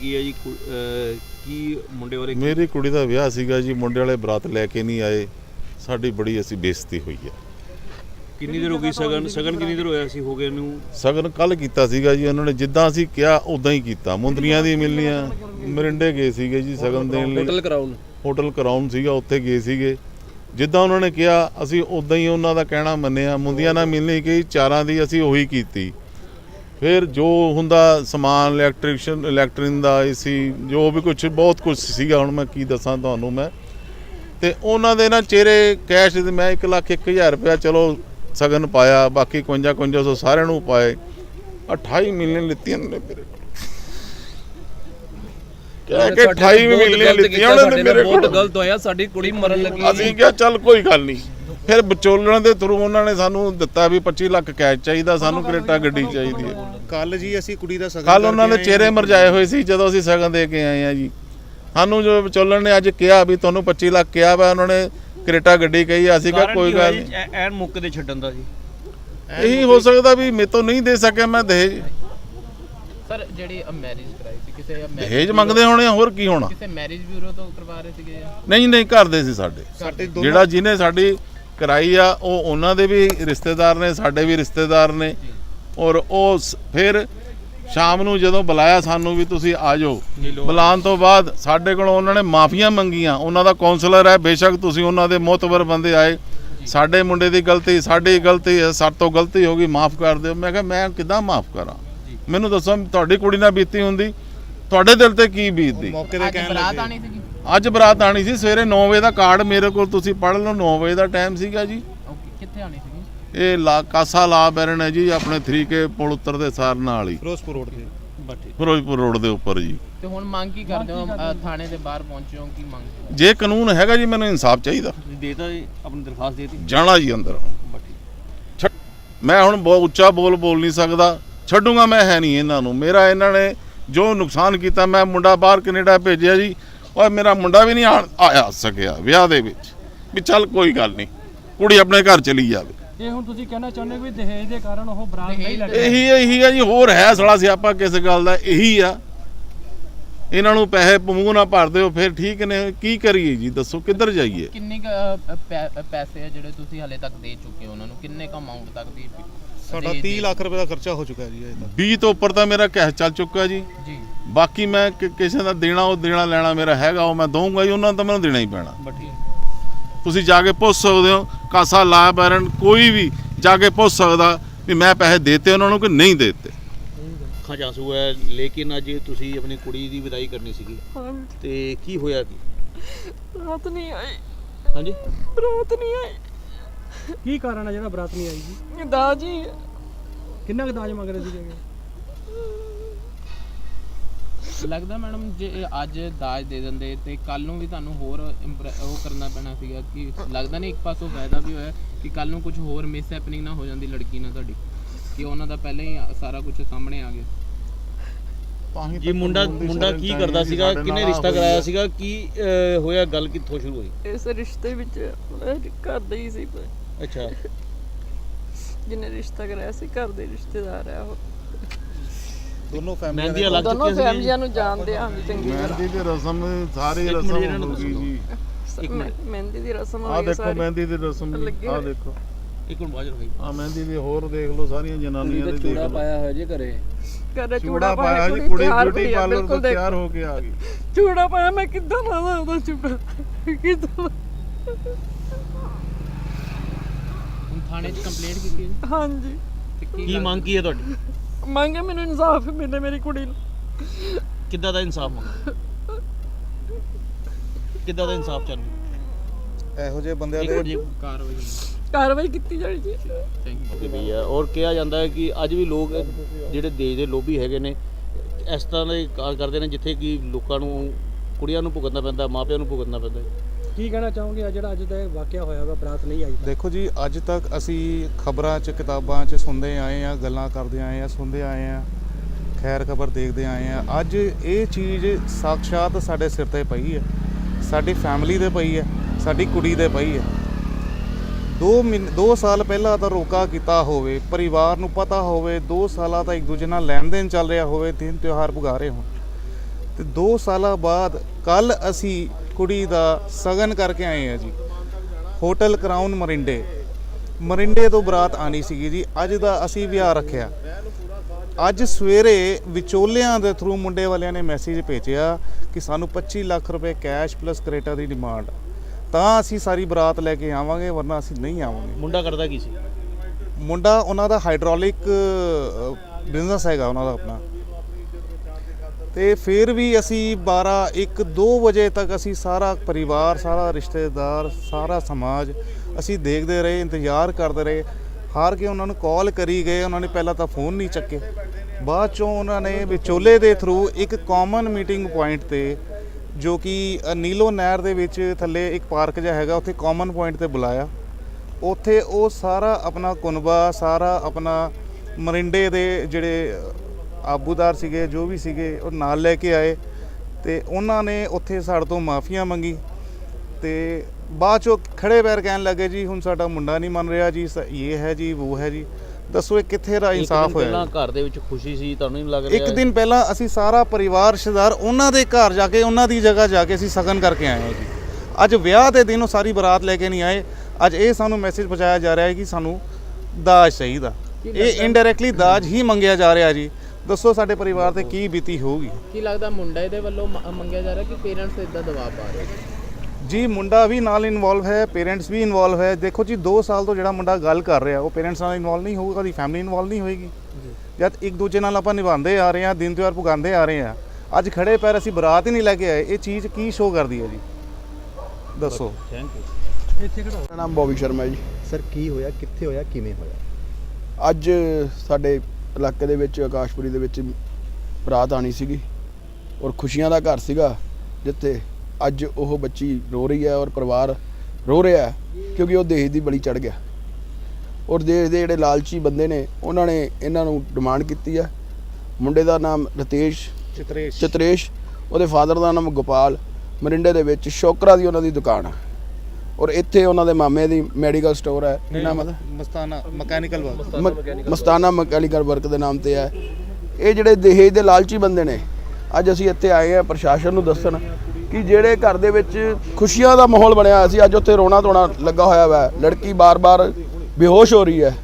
ਕੀ ਹੈ ਜੀ? ਕੁ- ਅਹ ਕੀ ਮੁੰਡੇ ਵਾਲੇ ਮੇਰੀ ਕੁੜੀ ਦਾ ਵਿਆਹ ਸੀਗਾ ਜੀ ਮੁੰਡੇ ਵਾਲੇ ਬਰਾਤ ਲੈ ਕੇ ਨਹੀਂ ਆਏ। ਸਾਡੀ ਬੜੀ ਅਸੀਂ ਬੇਇੱਜ਼ਤੀ ਹੋਈ ਹੈ ਕਿੰਨੀ ਦੇਰ ਹੋ ਗਈ? ਸਗਨ ਸਗਨ ਕਿੰਨੀ ਦੇਰ ਹੋਇਆ ਸੀ? ਹੋ ਗਏ ਨੂੰ? ਸਗਨ ਕੱਲ ਕੀਤਾ ਸੀਗਾ ਜੀ ਉਹਨਾਂ ਨੇ ਜਿੱਦਾਂ ਅਸੀਂ ਕਿਹਾ ਉਦਾਂ ਹੀ ਕੀਤਾ। ਮੁੰਦਰੀਆਂ ਦੀ ਮਿਲਨੀਆਂ ਮਰਿੰਡੇ ਗਏ ਸੀਗੇ ਜੀ ਸਗਨ ਦੇਣ ਲਈ। ਹੋਟਲ ਕਰਾਉਣ। ਹੋਟਲ ਕਰਾਉਣ ਸੀਗਾ ਉੱਥੇ ਗਏ ਸੀਗੇ। ਜਿੱਦਾਂ ਉਹਨਾਂ ਨੇ ਕਿਹਾ ਅਸੀਂ ਉਦਾਂ ਹੀ ਉਹਨਾਂ ਦਾ ਕਹਿਣਾ ਮੰਨਿਆ। ਮੁੰਦੀਆਂ ਨਾਲ ਮਿਲਣੀ ਕਹੀ ਚਾਰਾਂ ਦੀ ਅਸੀਂ ਉਹੀ ਕੀਤੀ। ਫਿਰ ਜੋ ਹੁੰਦਾ ਸਮਾਨ ਇਲੈਕਟ੍ਰੀਸ਼ੀਅਨ ਇਲੈਕਟ੍ਰਿਨ ਦਾ ਏਸੀ ਜੋ ਵੀ ਕੁਝ ਬਹੁਤ ਕੁਝ ਸੀਗਾ। ਹੁਣ ਮੈਂ ਕੀ ਦੱਸਾਂ ਤੁਹਾਨੂੰ ਮੈਂ। ਤੇ ਉਹਨਾਂ ਦੇ ਨਾ ਚਿਹਰੇ ਕੈਸ਼ ਤੇ ਮੈਂ 1 ਲੱਖ 1000 ਰੁਪਇਆ ਚਲੋ ਸਗਨ ਪਾਇਆ ਬਾਕੀ 51 5500 ਸਾਰਿਆਂ ਨੂੰ ਪਾਏ। 28 ਮਿਲੀਅਨ ਲਿੱਤੀਆਂ ਨੇ ਮੇਰੇ ਕੋਲ। ਕਹਿ ਕੇ 28 ਮਿਲੀਅਨ ਲਿੱਤੀਆਂ ਉਹਨਾਂ ਨੇ ਮੇਰੇ ਬਹੁਤ ਕੋਲ। ਗਲਤ ਹੋਇਆ ਸਾਡੀ ਕੁੜੀ ਮਰਨ ਲੱਗੀ ਅਸੀਂ ਕਿਹਾ ਚੱਲ ਕੋਈ ਗੱਲ ਨਹੀਂ। ਫਿਰ ਵਿਚੋਲਣ ਦੇ ਥਰੂ ਉਹਨਾਂ ਨੇ ਸਾਨੂੰ ਦਿੱਤਾ ਵੀ 25 ਲੱਖ ਕੈਸ਼ ਚਾਹੀਦਾ ਸਾਨੂੰ ਕਰੇਟਾ ਗੱਡੀ ਚਾਹੀਦੀ ਹੈ। ਕੱਲ ਜੀ ਅਸੀਂ ਕੁੜੀ ਦਾ ਸਗਨ ਕੱਲ ਉਹਨਾਂ ਦੇ ਚਿਹਰੇ। ਮਰਜਾਏ ਹੋਏ ਸੀ ਜਦੋਂ ਅਸੀਂ ਸਗਨ ਦੇ ਕੇ ਆਏ ਆ ਜੀ। ਸਾਨੂੰ ਜੋ ਵਿਚੋਲਣ ਨੇ ਅੱਜ ਕਿਹਾ ਵੀ ਤੁਹਾਨੂੰ 25 ਲੱਖ ਕਿਹਾ ਵਾ ਉਹਨਾਂ ਨੇ ਕਰੇਟਾ ਗੱਡੀ ਕਹੀ ਅਸੀਂ ਕਿਹਾ ਕੋਈ ਗੱਲ ਨਹੀਂ। ਐਨ ਮੌਕੇ ਤੇ ਛੱਡਣ ਦਾ ਜੀ। ਇਹੀ ਹੋ ਸਕਦਾ ਵੀ ਮੇਰੇ ਤੋਂ ਨਹੀਂ ਦੇ ਸਕਿਆ ਮੈਂ ਦਹੇਜ। ਸਰ ਜਿਹੜੀ ਮੈਰਿਜ ਕਰਾਈ ਸੀ ਕਿਸੇ ਦਹੇਜ ਮੰਗਦੇ ਹੋਣੇ ਹੋਰ ਕੀ ਹੋਣਾ? ਕਿਸੇ ਮੈਰਿਜ ਬਿਊਰੋ ਤੋਂ ਕਰਵਾ ਰਹੇ ਸੀਗੇ ਨਹੀਂ ਨਹੀਂ ਕਰਦੇ ਸੀ ਸਾਡੇ। ਜਿਹੜਾ ਜਿਹਨੇ ਸਾਡੀ ਕਰਾਈ ਆ ਉਹ ਉਹਨਾਂ ਦੇ ਵੀ ਰਿਸ਼ਤੇਦਾਰ ਨੇ ਸਾਡੇ ਵੀ ਰਿਸ਼ਤੇਦਾਰ ਨੇ। ਔਰ ਉਹ ਫਿਰ ਸ਼ਾਮ ਨੂੰ ਜਦੋਂ ਬੁਲਾਇਆ ਸਾਨੂੰ ਵੀ ਤੁਸੀਂ ਆ ਜਾਓ। ਬੁਲਾਉਣ ਤੋਂ ਬਾਅਦ ਸਾਡੇ ਕੋਲੋਂ ਉਹਨਾਂ ਨੇ ਮਾਫੀਆਂ ਮੰਗੀਆਂ। ਉਹਨਾਂ ਦਾ ਕਾਉਂਸਲਰ ਹੈ ਬੇਸ਼ੱਕ ਤੁਸੀਂ ਉਹਨਾਂ ਦੇ ਮੋਤਬਰ ਬੰਦੇ ਆਏ। ਸਾਡੇ ਮੁੰਡੇ ਦੀ ਗਲਤੀ ਸਾਡੀ ਗਲਤੀ ਹੈ ਸਾਡੇ ਤੋਂ ਗਲਤੀ ਹੋ ਗਈ ਮਾਫ ਕਰ ਦਿਓ। ਮੈਂ ਕਿਹਾ ਮੈਂ ਕਿਦਾਂ ਮਾਫ ਕਰਾਂ? ਮੈਨੂੰ ਦੱਸੋ ਤੁਹਾਡੀ ਕੁੜੀ ਨਾਲ ਬੀਤੀ ਹੁੰਦੀ ਤੁਹਾਡੇ ਦਿਲ ਤੇ ਕੀ ਬੀਤਦੀ? ਮੌਕੇ ਤੇ ਕਹਿਣ ਬਰਾਤ ਲੱਗੇ ਅੱਜ ਬਰਾਤ ਆਣੀ ਸੀ ਸਵੇਰੇ 9 ਵਜੇ ਦਾ ਕਾਰਡ ਮੇਰੇ ਕੋਲ ਤੁਸੀਂ ਪੜ੍ਹ ਲਓ 9 ਵਜੇ ਦਾ ਟਾਈਮ ਸੀਗਾ ਜੀ। ਓਕੇ ਕਿੱਥੇ ਆਣੀ ਸੀਗੀ? ਇਹ ਲਾ ਕਾਸਾ ਲਾ ਬੈਰਨ ਹੈ ਜੀ ਆਪਣੇ 3K ਪੁਲ ਉੱਤਰਦੇ ਸਾਰ ਨਾਲ ਹੀ। ਫਿਰੋਜ਼ਪੁਰ ਰੋਡ ਤੇ। ਫਿਰੋਜ਼ਪੁਰ ਰੋਡ ਦੇ ਉੱਪਰ ਜੀ। ਤੇ ਹੁਣ ਮੰਗ ਕੀ ਕਰਦੇ ਹੋ? ਥਾਣੇ ਦੇ ਬਾਹਰ ਪਹੁੰਚੇ ਹੋ ਕੀ ਮੰਗ ਜੇ ਕਾਨੂੰਨ ਹੈਗਾ ਜੀ ਮੈਨੂੰ ਇਨਸਾਫ ਚਾਹੀਦਾ। ਦੇਤਾ ਜੀ ਆਪਣੀ ਦਰਖਾਸਤ ਦੇਤੀ। ਜਾਣਾ ਜੀ ਅੰਦਰ। ਮੈਂ ਹੁਣ ਬਹੁਤ ਉੱਚਾ ਬੋਲ ਬੋਲ ਨਹੀਂ ਸਕਦਾ। ਛੱਡੂਗਾ ਮੈਂ ਹੈ ਨਹੀਂ ਇਹਨਾਂ ਨੂੰ। ਮੇਰਾ ਇਹਨਾਂ ਨੇ ਜੋ ਨੁਕਸਾਨ ਕੀਤਾ ਮੈਂ ਮੁੰਡਾ ਬਾਹਰ ਕੈਨੇਡਾ ਭੇਜਿਆ ਜੀ। ਓਏ ਮੇਰਾ ਮੁੰਡਾ ਵੀ ਨਹੀਂ ਆਇਆ ਸਕਿਆ ਵਿਆਹ ਦੇ ਵਿੱਚ। ਵੀ ਚੱਲ ਕੋਈ ਗੱਲ ਨਹੀਂ ਕੁੜੀ ਆਪਣੇ ਘਰ ਚਲੀ ਜਾਵੇ। ਇਹ ਹੁਣ ਤੁਸੀਂ ਕਹਿਣਾ ਚਾਹੁੰਦੇ ਹੋ ਵੀ ਦਹੇਜ ਦੇ ਕਾਰਨ ਉਹ ਬਰਾਤ ਨਹੀਂ ਲੈ ਕੇ ਇਹੀ ਇਹੀ ਆ ਜੀ ਹੋਰ ਹੈ ਸੜਾ ਸਿਆਪਾ ਕਿਸ ਗੱਲ ਦਾ ਇਹੀ ਆ। ਇਹਨਾਂ ਨੂੰ ਪੈਸੇ ਮੂੰਹ ਨਾ ਭਰ ਦਿਓ ਫਿਰ ਠੀਕ ਨੇ ਕੀ ਕਰੀਏ ਜੀ ਦੱਸੋ ਕਿੱਧਰ ਜਾਈਏ? ਕਿੰਨੇ ਪੈਸੇ ਆ ਜਿਹੜੇ ਤੁਸੀਂ ਹਲੇ ਤੱਕ ਦੇ ਚੁੱਕੇ ਹੋ ਉਹਨਾਂ ਨੂੰ? ਕਿੰਨੇ ਕ ਅਮਾਉਂਟ ਤੱਕ ਦੀ ਸਾਡਾ 30 ਲੱਖ ਰੁਪਏ ਦਾ ਖਰਚਾ ਹੋ ਚੁੱਕਾ ਹੈ ਜੀ ਅਜੇ ਤੱਕ। 20 ਤੋਂ ਉੱਪਰ ਤਾਂ ਮੇਰਾ ਕੈਸ਼ ਚੱਲ ਚੁੱਕਾ ਜੀ। ਜੀ। ਬਾਕੀ ਮੈਂ ਕਿ- ਕਿਸੇ ਦਾ ਦੇਣਾ ਉਹ ਦੇਣਾ ਲੈਣਾ ਮੇਰਾ ਹੈਗਾ ਉਹ ਮੈਂ ਦਊਂਗਾ ਜੀ ਉਹਨਾਂ ਨੂੰ ਤਾਂ ਮੈਨੂੰ ਦੇਣਾ ਹੀ ਪੈਣਾ। ਤੁਸੀਂ ਜਾ ਕੇ ਪੁੱਛ ਸਕਦੇ ਹੋ ਕਾਸਾ ਲਾ ਬੈਰਨ ਕੋਈ ਵੀ ਜਾ ਕੇ ਪੁੱਛ ਸਕਦਾ ਵੀ ਮੈਂ ਪੈਸੇ ਦੇਤੇ ਉਹਨਾਂ ਨੂੰ ਕਿ ਨਹੀਂ ਦੇਤੇ। ਚ ਆਂਸੂ ਹੈ ਲੇਕਿਨ ਅੱਜ ਤੁਸੀਂ ਆਪਣੀ ਕੁੜੀ ਦੀ ਵਿਦਾਈ ਕਰਨੀ ਸੀਗੀ। ਤੇ ਕੀ ਹੋਇਆ ਕੀ? ਰਾਤ ਨਹੀਂ ਆਈ। ਹਾਂਜੀ? ਰਾਤ ਨਹੀਂ ਆਈ। ਕੀ ਕਾਰਨ ਹੈ ਜਿਹੜਾ ਬਰਾਤ ਨਹੀਂ ਆਈ ਜੀ? ਦਾਜੀ ਕਿੰਨਾ ਕੁ ਦਾਜ ਮੰਗ ਰਹੇ ਸੀਗੇ? ਲੱਗਦਾ ਮੈਡਮ ਜੇ ਇਹ ਅੱਜ ਦਾਜ ਦੇ ਦਿੰਦੇ ਤੇ ਕੱਲ ਨੂੰ ਵੀ ਤੁਹਾਨੂੰ ਹੋਰ ਇੰਪ੍ਰੈ- ਉਹ ਕਰਨਾ ਪੈਣਾ ਸੀਗਾ ਕਿ ਲੱਗਦਾ ਨਹੀਂ ਇੱਕ ਪਾਸੋਂ ਫਾਇਦਾ ਵੀ ਹੋਇਆ ਕਿ ਕੱਲ ਨੂੰ ਕੁਝ ਹੋਰ ਮਿਸ ਹੈਪਨਿੰਗ ਨਾ ਹੋ ਜਾਂਦੀ ਲੜਕੀ ਨਾਲ ਤੁਹਾਡੀ ਕਿ ਉਹਨਾਂ ਦਾ ਪਹਿਲਾਂ ਹੀ ਸਾਰਾ ਕੁਝ ਸਾਹਮਣੇ ਆ ਗਿਆ। ਜੀ ਮੁੰਡਾ ਮੁੰਡਾ ਕੀ ਕਰਦਾ ਸੀਗਾ? ਕਿਹਨੇ ਰਿਸ਼ਤਾ ਕਰਾਇਆ ਸੀਗਾ? ਕੀ ਅਹ, ਹੋਇਆ? ਗੱਲ ਕਿੱਥੋਂ ਸ਼ੁਰੂ ਹੋਈ? ਇਸ ਰਿਸ਼ਤੇ ਵਿੱਚ ਘਰ ਦਾ ਹੀ ਸੀ ਅੱਛਾ। ਜਿਹਨੇ ਰਿਸ਼ਤਾ ਕਰਾਇਆ ਸੀ ਘਰ ਦੇ ਰਿਸ਼ਤੇਦਾਰ ਆ ਉਹ। ਦੋਨੋਂ ਮਹਿੰਦੀ ਅਲੱਗ ਦੋਨੋਂ ਚੁੱਕੀਆਂ ਫੈਮਲੀਆਂ ਨੂੰ ਜਾਣਦੇ ਆ ਵੀ ਚੰਗੀ ਤਰ੍ਹਾਂ। ਮਹਿੰਦੀ ਦੀ ਰਸਮ ਸਾਰੀ ਇੱਕ ਮਿੰਟ ਰਸਮ ਇਹਨਾਂ ਨੂੰ ਹੋ ਗਈ ਜੀ। ਇੱਕ ਮਿੰਟ। ਮਹਿ- ਮਹਿੰਦੀ ਦੀ ਰਸਮ ਹੈ ਦੇਖੋ ਸਾਰੀ। ਮਹਿੰਦੀ ਦੀ ਰਸਮ ਲੱਗੇ ਆ। ਦੇਖੋ। ਇੱਕ ਹੋਈ ਦੀ ਹੋਰ ਦੇਖ ਲਓ ਸਾਰੀਆਂ ਜਨਾਨੀਆਂ ਦੇ ਦੇਖ ਚੂੜਾ ਲਓ। ਪਾਇਆ ਹੋਇਆ ਜੀ ਘਰੇ। ਘਰੇ ਚੂੜਾ ਪਾਇਆ ਜੀ ਕੁੜੀ ਬਿਊਟੀ ਪਾਰਲਰ ਤੋਂ। ਤਿਆਰ ਹੋ ਕੇ ਆ ਗਈ। ਚੂੜਾ ਪਾਇਆ ਮੈਂ ਕਿੱਦਾਂ ਲਾਵਾਂ ਉਹਦਾ ਚੂੜਾ? ਕਿੱਦਾਂ? ਹੁਣ ਥਾਣੇ 'ਚ ਕੰਪਲੇਂਟ ਕੀਤੀ ਹੈ ਜੀ? ਹਾਂਜੀ। ਤੇ ਕੀ ਮੰਗ ਕੀ ਹੈ ਤੁਹਾਡੀ? ਮੰਗੇ ਮੈਨੂੰ ਇਨਸਾਫ ਮਿਲੇ ਮੇਰੀ ਕੁੜੀ ਨੂੰ। ਕਿੱਦਾਂ ਦਾ ਇਨਸਾਫ ਮੰਗ? ਕਿੱਦਾਂ ਦਾ ਇਨਸਾਫ ਚਾਹੁੰਦੇ ਇਹੋ ਜਿਹੇ ਬੰਦਿਆਂ ਦੇ ਕਾਰਵਾਈ ਕਾਰਵਾਈ ਕੀਤੀ ਜਾਣੀ ਯੂ ਵੀ ਹੈ ਔਰ ਕਿਹਾ ਜਾਂਦਾ ਹੈ ਕਿ ਅੱਜ ਵੀ ਲੋਕ ਜਿਹੜੇ ਦੇਸ਼ ਦੇ ਲੋਭੀ ਹੈਗੇ ਨੇ ਇਸ ਤਰ੍ਹਾਂ ਦੇ ਕਾਰ ਕਰਦੇ ਨੇ ਜਿੱਥੇ ਕਿ ਲੋਕਾਂ ਨੂੰ ਕੁੜੀਆਂ ਨੂੰ ਭੁਗਤਣਾ ਪੈਂਦਾ ਮਾਪਿਆਂ ਨੂੰ ਭੁਗਤਣਾ ਪੈਂਦਾ ਕੀ ਕਹਿਣਾ ਚਾਹੋਗੇ ਆ ਜਿਹੜਾ ਅੱਜ ਦਾ ਇਹ ਵਾਕਿਆ ਹੋਇਆ ਵਾ ਬਰਾਤ ਨਹੀਂ ਆਈ? ਦੇਖੋ ਜੀ ਅੱਜ ਤੱਕ ਅਸੀਂ ਖਬਰਾਂ 'ਚ ਕਿਤਾਬਾਂ 'ਚ ਸੁਣਦੇ ਆਏ ਆ ਗੱਲਾਂ ਕਰਦੇ ਆਏ ਆ ਸੁਣਦੇ ਆਏ ਆ ਖੈਰ ਖਬਰ ਦੇਖਦੇ ਆਏ ਆ। ਅੱਜ ਇਹ ਚੀਜ਼ ਸਾਕਸ਼ਾਤ ਸਾਡੇ ਸਿਰ ਤੇ ਪਈ ਹੈ। ਸਾਡੀ ਫੈਮਿਲੀ ਦੇ ਪਈ ਹੈ ਸਾਡੀ ਕੁੜੀ ਦੇ ਪਈ ਹੈ। 2 ਮਹੀਨੇ 2 ਸਾਲ ਪਹਿਲਾਂ ਤਾਂ ਰੋਕਾ ਕੀਤਾ ਹੋਵੇ, ਪਰਿਵਾਰ ਨੂੰ ਪਤਾ ਹੋਵੇ 2 ਸਾਲਾਂ ਤਾਂ ਇੱਕ ਦੂਜੇ ਨਾਲ ਲੈਣ ਦੇਣ ਚੱਲ ਰਿਹਾ ਹੋਵੇ ਦਿਨ ਤਿਉਹਾਰ ਪੁਗਾ ਰਹੇ ਹੋਣ। ਤੇ 2 ਸਾਲਾਂ ਬਾਅਦ ਕੱਲ ਅਸੀਂ ਕੁੜੀ ਦਾ ਸਗਨ ਕਰਕੇ ਆਏ ਆ ਜੀ, ਹੋਟਲ ਕਰਾਊਨ ਮਰਿੰਡੇ। ਮਰਿੰਡੇ ਤੋਂ ਬਰਾਤ ਆਣੀ ਸੀਗੀ ਜੀ, ਅੱਜ ਦਾ ਅਸੀਂ ਵਿਆਹ ਰੱਖਿਆ। ਅੱਜ ਸਵੇਰੇ ਵਿਚੋਲਿਆਂ ਦੇ ਥਰੂ ਮੁੰਡੇ ਵਾਲਿਆਂ ਨੇ ਮੈਸੇਜ ਭੇਜਿਆ ਕਿ ਸਾਨੂੰ 25 ਲੱਖ ਰੁਪਏ ਕੈਸ਼ ਪਲੱਸ ਕਰੇਟਾ ਦੀ ਡਿਮਾਂਡ ਤਾਂ ਅਸੀਂ ਸਾਰੀ ਬਰਾਤ ਲੈ ਕੇ ਆਵਾਂਗੇ ਵਰਨਾ ਅਸੀਂ ਨਹੀਂ ਆਵਾਂਗੇ। ਮੁੰਡਾ ਕਰਦਾ ਕੀ ਸੀ? ਮੁੰਡਾ ਉਹਨਾਂ ਦਾ ਹਾਈਡ੍ਰੋਲਿਕ ਬਿਜ਼ਨਸ ਹੈਗਾ ਉਹਨਾਂ ਦਾ ਆਪਣਾ। ਤੇ ਫਿਰ ਵੀ ਅਸੀਂ 12 1 2 ਵਜੇ ਤੱਕ ਅਸੀਂ ਸਾਰਾ ਪਰਿਵਾਰ ਸਾਰਾ ਰਿਸ਼ਤੇਦਾਰ ਸਾਰਾ ਸਮਾਜ ਅਸੀਂ ਦੇਖਦੇ ਰਹੇ ਇੰਤਜ਼ਾਰ ਕਰਦੇ ਰਹੇ। ਹਾਰ ਕੇ ਉਹਨਾਂ ਨੂੰ ਕਾਲ ਕਰੀ ਗਏ ਉਹਨਾਂ ਨੇ ਪਹਿਲਾਂ ਤਾਂ ਫੋਨ ਨਹੀਂ ਚੱਕੇ। ਬਾਅਦ ਚੋਂ ਉਹਨਾਂ ਨੇ ਵਿਚੋਲੇ ਦੇ ਥਰੂ ਇੱਕ ਕਾਮਨ ਮੀਟਿੰਗ ਪੁਆਇੰਟ ਤੇ ਜੋ ਕਿ ਨੀਲੋ ਨਹਿਰ ਦੇ ਵਿੱਚ ਥੱਲੇ ਇੱਕ ਪਾਰਕ ਜਿਹਾ ਹੈਗਾ, ਉੱਥੇ ਕਾਮਨ ਪੁਆਇੰਟ ਤੇ ਬੁਲਾਇਆ। ਉੱਥੇ ਉਹ ਸਾਰਾ ਆਪਣਾ ਕੁਨਬਾ, ਸਾਰਾ ਆਪਣਾ ਮਰਿੰਡੇ ਦੇ ਜਿਹੜੇ ਆਬੂਦਾਰ ਸੀਗੇ, ਜੋ ਵੀ ਸੀਗੇ, ਉਹ ਨਾਲ ਲੈ ਕੇ ਆਏ ਤੇ ਉਹਨਾਂ ਨੇ ਉੱਥੇ ਸਾਡੇ ਤੋਂ ਮਾਫੀਆਂ ਮੰਗੀ ਤੇ ਬਾਅਦ ਚੋਂ ਖੜੇ ਪੈਰ ਕਹਿਣ ਲੱਗੇ, ਜੀ, ਹੁਣ ਸਾਡਾ ਮੁੰਡਾ ਨਹੀਂ ਮੰਨ ਰਿਹਾ ਜੀ ਇਹ ਹੈ ਜੀ ਉਹ ਹੈ ਜੀ। ਦੱਸੋ ਇਹ ਕਿੱਥੇ ਦਾ ਇਨਸਾਫ ਹੋਇਆ? ਪਹਿਲਾਂ? ਘਰ ਦੇ ਵਿੱਚ ਖੁਸ਼ੀ ਸੀ ਤੁਹਾਨੂੰ ਨਹੀਂ ਲੱਗ ਰਿਹਾ ਇੱਕ ਦਿਨ ਪਹਿਲਾਂ ਅਸੀਂ ਸਾਰਾ ਪਰਿਵਾਰ ਰਿਸ਼ਤੇਦਾਰ ਉਹਨਾਂ ਦੇ ਘਰ ਜਾ ਕੇ ਉਹਨਾਂ ਦੀ ਜਗ੍ਹਾ ਜਾ ਕੇ ਅਸੀਂ ਸਗਨ ਕਰਕੇ ਆਏ ਹਾਂ ਜੀ। ਅੱਜ ਵਿਆਹ ਦੇ ਦਿਨ ਉਹ ਸਾਰੀ ਬਰਾਤ ਲੈ ਕੇ ਨਹੀਂ ਆਏ। ਅੱਜ ਇਹ ਸਾਨੂੰ ਮੈਸੇਜ ਪਹੁੰਚਾਇਆ ਜਾ ਰਿਹਾ ਹੈ ਕਿ ਸਾਨੂੰ ਦਾਜ ਚਾਹੀਦਾ। ਇਹ ਇਨਡਾਇਰੈਕਟਲੀ ਦਾਜ ਹੀ ਮੰਗਿਆ ਜਾ ਰਿਹਾ ਜੀ। ਦੱਸੋ ਸਾਡੇ ਪਰਿਵਾਰ ਤੇ ਕੀ ਬੀਤੀ ਹੋਊਗੀ? ਕੀ ਲੱਗਦਾ ਮੁੰਡੇ ਦੇ ਵੱਲੋਂ ਮੰਗਿਆ ਜਾ ਰਿਹਾ ਕਿ ਪੇਰੈਂਟਸ ਇਦਾਂ ਦਬਾਅ ਪਾ ਰਹੇ ਜੀ ਮੁੰਡਾ ਵੀ ਨਾਲ ਇਨਵੋਲਵ ਹੈ ਪੇਰੈਂਟਸ ਵੀ ਇਨਵੋਲਵ ਹੈ। ਦੇਖੋ ਜੀ 2 ਸਾਲ ਤੋਂ ਜਿਹੜਾ ਮੁੰਡਾ ਗੱਲ ਕਰ ਰਿਹਾ ਉਹ ਪੇਰੈਂਟਸ ਨਾਲ ਇਨਵੋਲਵ ਨਹੀਂ ਹੋਊਗਾ ਉਹਦੀ ਫੈਮਿਲੀ ਇਨਵੋਲਵ ਨਹੀਂ ਹੋਏਗੀ। ਜਦ ਇੱਕ ਦੂਜੇ ਨਾਲ ਆਪਾਂ ਨਿਭਾਉਂਦੇ ਆ ਰਹੇ ਹਾਂ ਦਿਨ ਤਿਉਹਾਰ ਪੁਗਾਉਂਦੇ ਆ ਰਹੇ ਹਾਂ। ਅੱਜ ਖੜੇ ਪੈਰ ਅਸੀਂ ਬਰਾਤ ਹੀ ਨਹੀਂ ਲੈ ਕੇ ਆਏ। ਇਹ ਚੀਜ਼ ਕੀ ਸ਼ੋਅ ਕਰਦੀ ਹੈ ਜੀ? ਦੱਸੋ। ਥੈਂਕ ਯੂ ਮੇਰਾ ਨਾਮ ਬੋਬੀ ਸ਼ਰਮਾ ਜੀ। ਸਰ ਕੀ ਹੋਇਆ? ਕਿੱਥੇ ਹੋਇਆ? ਕਿਵੇਂ ਹੋਇਆ? ਅੱਜ ਸਾਡੇ ਇਲਾਕੇ ਦੇ ਵਿੱਚ ਆਕਾਸ਼ਪੁਰੀ ਦੇ ਵਿੱਚ ਬਰਾਤ ਆਣੀ ਸੀਗੀ। ਔਰ ਖੁਸ਼ੀਆਂ ਦਾ ਘਰ ਸੀਗਾ ਜਿੱਥੇ ਅੱਜ ਉਹ ਬੱਚੀ ਰੋ ਰਹੀ ਹੈ ਔਰ ਪਰਿਵਾਰ ਰੋ ਰਿਹਾ ਹੈ ਕਿਉਂਕਿ ਉਹ ਦੇਸ਼ ਦੀ ਬਲੀ ਚੜ ਗਿਆ। ਔਰ ਦੇਸ਼ ਦੇ ਜਿਹੜੇ ਲਾਲਚੀ ਬੰਦੇ ਨੇ ਉਹਨਾਂ ਨੇ ਇਹਨਾਂ ਨੂੰ ਡਿਮਾਂਡ ਕੀਤੀ ਹੈ। ਮੁੰਡੇ ਦਾ ਨਾਮ ਰਤੇਸ਼ ਚਿਤਰੇਸ਼। ਚਤਰੇਸ਼ ਉਹਦੇ ਫਾਦਰ ਦਾ ਨਾਮ ਗੋਪਾਲ ਮਰਿੰਡੇ ਦੇ ਵਿੱਚ ਸ਼ੋਕਰਾ ਦੀ ਉਹਨਾਂ ਦੀ ਦੁਕਾਨ ਹੈ। ਔਰ ਇੱਥੇ ਉਹਨਾਂ ਦੇ ਮਾਮੇ ਦੀ ਮੈਡੀਕਲ ਸਟੋਰ ਹੈ। ਨਾਮ ਹੈ Mastana mechanical work Mastana mechanical work ਦੇ ਨਾਮ ਤੇ ਹੈ। ਇਹ ਜਿਹੜੇ ਦਹੇਜ ਦੇ ਲਾਲਚੀ ਬੰਦੇ ਨੇ ਅੱਜ ਅਸੀਂ ਇੱਥੇ ਆਏ ਆ ਪ੍ਰਸ਼ਾਸਨ ਨੂੰ ਦੱਸਣ। ਕਿ ਜਿਹੜੇ ਘਰ ਦੇ ਵਿੱਚ ਖੁਸ਼ੀਆਂ ਦਾ ਮਾਹੌਲ ਬਣਿਆ ਹੋਇਆ ਸੀ, ਅੱਜ ਉੱਥੇ ਰੋਣਾ ਧੋਣਾ ਲੱਗਾ ਹੋਇਆ ਵਾ। ਲੜਕੀ ਬਾਰ-ਬਾਰ ਬੇਹੋਸ਼ ਹੋ ਰਹੀ ਹੈ।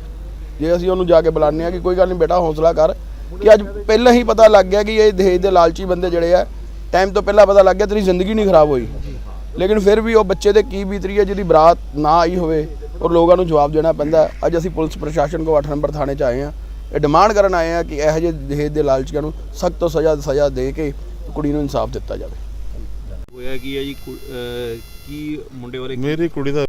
ਜੇ ਅਸੀਂ ਉਹਨੂੰ ਜਾ ਕੇ ਬੁਲਾਉਂਦੇ ਆ ਕਿ ਕੋਈ ਗੱਲ ਨਹੀਂ ਬੇਟਾ, ਹੌਸਲਾ ਕਰ ਕਿ ਅੱਜ ਪਹਿਲਾਂ ਹੀ ਪਤਾ ਲੱਗ ਗਿਆ ਕਿ ਇਹ ਦਹੇਜ ਦੇ ਲਾਲਚੀ ਬੰਦੇ ਜਿਹੜੇ ਆ ਟਾਈਮ ਤੋਂ ਪਹਿਲਾਂ ਪਤਾ ਲੱਗ ਗਿਆ ਤੇਰੀ ਜ਼ਿੰਦਗੀ ਨਹੀਂ ਖਰਾਬ ਹੋਈ। ਲੇਕਿਨ ਫਿਰ ਵੀ ਉਹ ਬੱਚੇ ਦੇ ਕੀ ਬੀਤਰੀ ਹੈ, ਜਿਹਦੀ ਬਰਾਤ ਨਾ ਆਈ ਹੋਵੇ ਔਰ ਲੋਕਾਂ ਨੂੰ ਜਵਾਬ ਦੇਣਾ ਪੈਂਦਾ ਅੱਜ ਅਸੀਂ ਪੁਲਿਸ ਪ੍ਰਸ਼ਾਸਨ ਕੋ 8 ਨੰਬਰ ਥਾਣੇ 'ਚ ਆਏ ਆ ਇਹ ਡਿਮਾਂਡ ਕਰਨ ਆਏ ਆ ਕਿ ਇਹੋ ਜਿਹੇ ਦਹੇਜ ਦੇ ਲਾਲਚੀਆਂ ਨੂੰ ਸਖਤ ਤੋਂ ਸਜ਼ਾ ਸਜ਼ਾ ਦੇ ਕੇ ਕੁੜੀ ਨੂੰ ਇਨਸਾਫ ਦਿੱਤਾ ਜਾਵੇ। ਹੋਇਆ ਕੀ ਹੈ ਜੀ ਕੁ- ਅਹ ਕੀ ਮੁੰਡੇ ਵਾਲੇ ਮੇਰੀ ਕੁੜੀ ਦਾ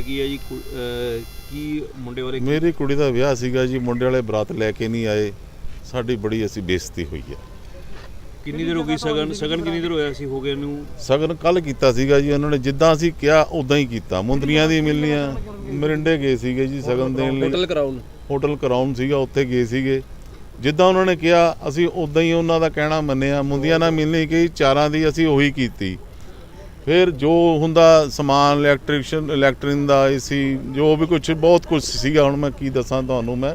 ਹੋਇਆ ਕੀ ਹੈ ਜੀ ਕੁ- ਅਹ ਕੀ ਮੁੰਡੇ ਵਾਲੇ ਮੇਰੀ ਕੁੜੀ ਦਾ ਵਿਆਹ ਸੀਗਾ ਜੀ ਮੁੰਡੇ ਵਾਲੇ ਬਰਾਤ ਲੈ ਕੇ ਨਹੀਂ ਆਏ। ਸਾਡੀ ਬੜੀ ਅਸੀਂ ਬੇਇੱਜ਼ਤੀ ਹੋਈ ਹੈ ਕਿੰਨੀ ਦੇਰ ਹੋ ਗਈ ਸਗਨ? ਸਗਨ ਕਿੰਨੀ ਦੇਰ ਹੋਇਆ ਸੀ? ਹੋ ਗਏ ਨੂੰ? ਸਗਨ ਕੱਲ ਕੀਤਾ ਸੀਗਾ ਜੀ ਉਹਨਾਂ ਨੇ ਜਿੱਦਾਂ ਅਸੀਂ ਕਿਹਾ ਉਦਾਂ ਹੀ ਕੀਤਾ। ਮੁੰਦਰੀਆਂ ਦੀ ਮਿਲਨੀਆਂ ਮਰਿੰਡੇ ਗਏ ਸੀਗੇ ਜੀ ਸਗਨ ਦੇਣ ਲਈ। ਹੋਟਲ ਕਰਾਉਣ। ਹੋਟਲ ਕਰਾਉਣ ਸੀਗਾ ਉੱਥੇ ਗਏ ਸੀਗੇ। ਜਿੱਦਾਂ ਉਹਨਾਂ ਨੇ ਕਿਹਾ ਅਸੀਂ ਉਦਾਂ ਹੀ ਉਹਨਾਂ ਦਾ ਕਹਿਣਾ ਮੰਨਿਆ। ਮੁੰਦੀਆਂ ਨਾਲ ਮਿਲਣੀ ਕਹੀ ਚਾਰਾਂ ਦੀ ਅਸੀਂ ਉਹੀ ਕੀਤੀ। ਫਿਰ ਜੋ ਹੁੰਦਾ ਸਮਾਨ ਇਲੈਕਟ੍ਰੀਸ਼ੀਅਨ ਇਲੈਕਟ੍ਰਿਨ ਦਾ ਏਸੀ ਜੋ ਵੀ ਕੁਝ ਬਹੁਤ ਕੁਝ ਸੀਗਾ। ਹੁਣ ਮੈਂ ਕੀ ਦੱਸਾਂ ਤੁਹਾਨੂੰ ਮੈਂ।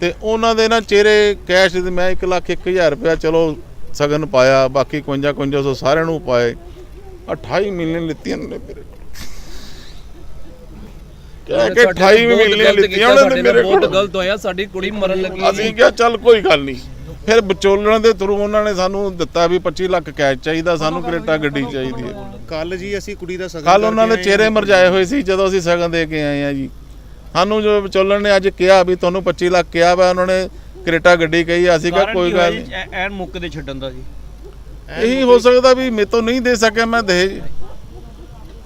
ਤੇ ਉਹਨਾਂ ਦੇ ਨਾ ਚਿਹਰੇ ਕੈਸ਼ ਦੇ ਮੈਂ 1 ਲੱਖ 1000 ਰੁਪਇਆ ਚਲੋ ਸਗਨ ਪਾਇਆ ਬਾਕੀ 51 51 ਸਾਰਿਆਂ ਨੂੰ ਪਾਏ। 28 ਮਿਲੀਅਨ ਲਿੱਤੀਆਂ ਨੇ ਮੇਰੇ ਕੋਲ। ਕਹਿ ਕੇ 28 ਮਿਲੀਅਨ ਲਿੱਤੀਆਂ ਉਹਨਾਂ ਨੇ ਮੇਰੇ ਬਹੁਤ ਕੋਲ। ਗਲਤ ਹੋਇਆ ਸਾਡੀ ਕੁੜੀ ਮਰਨ ਲੱਗੀ ਅਸੀਂ ਕਿਹਾ ਚੱਲ ਕੋਈ ਗੱਲ ਨਹੀਂ। ਫਿਰ ਵਿਚੋਲਣ ਦੇ ਥਰੂ ਉਹਨਾਂ ਨੇ ਸਾਨੂੰ ਦਿੱਤਾ ਵੀ 25 ਲੱਖ ਕੈਸ਼ ਚਾਹੀਦਾ ਸਾਨੂੰ ਕਰੇਟਾ ਗੱਡੀ ਚਾਹੀਦੀ ਹੈ। ਕੱਲ ਜੀ ਅਸੀਂ ਕੁੜੀ ਦਾ ਸਗਨ ਕੱਲ ਉਹਨਾਂ ਦੇ ਚਿਹਰੇ। ਮਰਜਾਏ ਹੋਏ ਸੀ ਜਦੋਂ ਅਸੀਂ ਸਗਨ ਦੇ ਕੇ ਆਏ ਆ ਜੀ। ਸਾਨੂੰ ਜੋ ਵਿਚੋਲਣ ਨੇ ਅੱਜ ਕਿਹਾ ਵੀ ਤੁਹਾਨੂੰ 25 ਲੱਖ ਕਿਹਾ ਵਾ ਉਹਨਾਂ ਨੇ ਕਰੇਟਾ ਗੱਡੀ ਕਹੀ ਆ, ਅਸੀਂ ਕਿਹਾ ਕੋਈ ਗੱਲ ਨਹੀਂ। ਐਨ ਮੁੱਕ ਦੇ ਛੱਡਣ ਦਾ ਜੀ। ਇਹੀ ਹੋ ਸਕਦਾ ਵੀ ਮੇਰੇ ਤੋਂ ਨਹੀਂ ਦੇ ਸਕਿਆ ਮੈਂ ਦਹੇਜ।